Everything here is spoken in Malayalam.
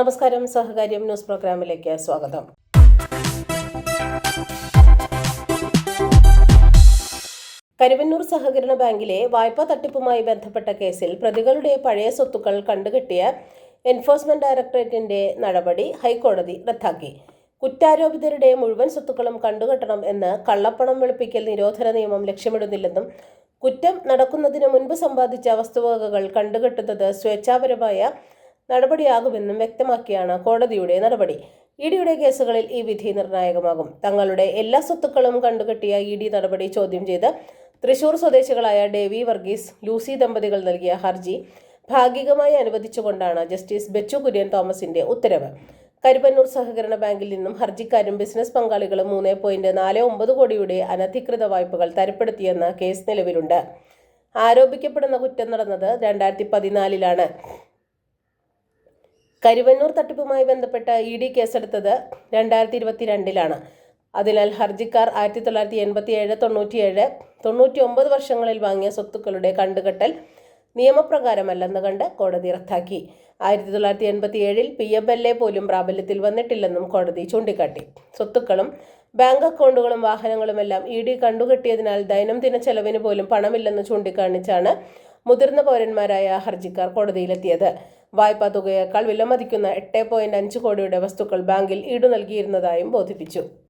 നമസ്കാരം. സഹകാര്യം ന്യൂസ് പ്രോഗ്രാമിലേക്ക് സ്വാഗതം. കരുവന്നൂർ സഹകരണ ബാങ്കിലെ വായ്പാ തട്ടിപ്പുമായി ബന്ധപ്പെട്ട കേസിൽ പ്രതികളുടെ പഴയ സ്വത്തുക്കൾ കണ്ടുകെട്ടിയ എൻഫോഴ്സ്മെന്റ് ഡയറക്ടറേറ്റിന്റെ നടപടി ഹൈക്കോടതി റദ്ദാക്കി. കുറ്റാരോപിതരുടെ മുഴുവൻ സ്വത്തുക്കളും കണ്ടുകെട്ടണം എന്ന് കള്ളപ്പണം വെളുപ്പിക്കൽ നിരോധന നിയമം ലക്ഷ്യമിടുന്നില്ലെന്നും കുറ്റം നടക്കുന്നതിന് മുൻപ് സമ്പാദിച്ച വസ്തുവകകൾ കണ്ടുകെട്ടുന്നത് സ്വേച്ഛാപരമായ നടപടിയാകുമെന്നും വ്യക്തമാക്കിയാണ് കോടതിയുടെ നടപടി. ഇ ഡിയുടെ കേസുകളിൽ ഈ വിധി നിർണായകമാകും. തങ്ങളുടെ എല്ലാ സ്വത്തുക്കളും കണ്ടുകെട്ടിയ ഇ ഡി നടപടി ചോദ്യം ചെയ്ത് തൃശൂർ സ്വദേശികളായ ഡേവി വർഗീസ് ലൂസി ദമ്പതികൾ നൽകിയ ഹർജി ഭാഗികമായി അനുവദിച്ചുകൊണ്ടാണ് ജസ്റ്റിസ് ബെച്ചു കുര്യൻ തോമസിന്റെ ഉത്തരവ്. കരുപ്പന്നൂർ സഹകരണ ബാങ്കിൽ നിന്നും ഹർജിക്കാരും ബിസിനസ് പങ്കാളികളും മൂന്ന് പോയിന്റ് നാല് ഒമ്പത് കോടിയുടെ അനധികൃത വായ്പകൾ തരപ്പെടുത്തിയെന്ന കേസ് നിലവിലുണ്ട്. ആരോപിക്കപ്പെടുന്ന കുറ്റം നടന്നത് രണ്ടായിരത്തി പതിനാലിലാണ്. കരുവന്നൂർ തട്ടിപ്പുമായി ബന്ധപ്പെട്ട ഇ ഡി കേസെടുത്തത് രണ്ടായിരത്തി ഇരുപത്തിരണ്ടിലാണ് അതിനാൽ ഹർജിക്കാർ ആയിരത്തി തൊള്ളായിരത്തി എൺപത്തി ഏഴ് തൊണ്ണൂറ്റിയേഴ് തൊണ്ണൂറ്റി ഒമ്പത് വർഷങ്ങളിൽ വാങ്ങിയ സ്വത്തുക്കളുടെ കണ്ടുകെട്ടൽ നിയമപ്രകാരമല്ലെന്ന് കണ്ട് കോടതി റദ്ദാക്കി. ആയിരത്തി തൊള്ളായിരത്തി എൺപത്തി ഏഴിൽ പി എം എൽ എ പോലും പ്രാബല്യത്തിൽ വന്നിട്ടില്ലെന്നും കോടതി ചൂണ്ടിക്കാട്ടി. സ്വത്തുക്കളും ബാങ്ക് അക്കൗണ്ടുകളും വാഹനങ്ങളുമെല്ലാം ഇ ഡി കണ്ടുകെട്ടിയതിനാൽ ദൈനംദിന ചെലവിന് പോലും പണമില്ലെന്ന് ചൂണ്ടിക്കാണിച്ചാണ് മുതിർന്ന പൗരന്മാരായ ഹർജിക്കാർ കോടതിയിലെത്തിയത്. വായ്പാ തുകയേക്കാൾ വിലമതിക്കുന്ന എട്ട് പോയിന്റ് അഞ്ച് കോടിയുടെ വസ്തുക്കൾ ബാങ്കിൽ ഈടു നൽകിയിരുന്നതായും ബോധിപ്പിച്ചു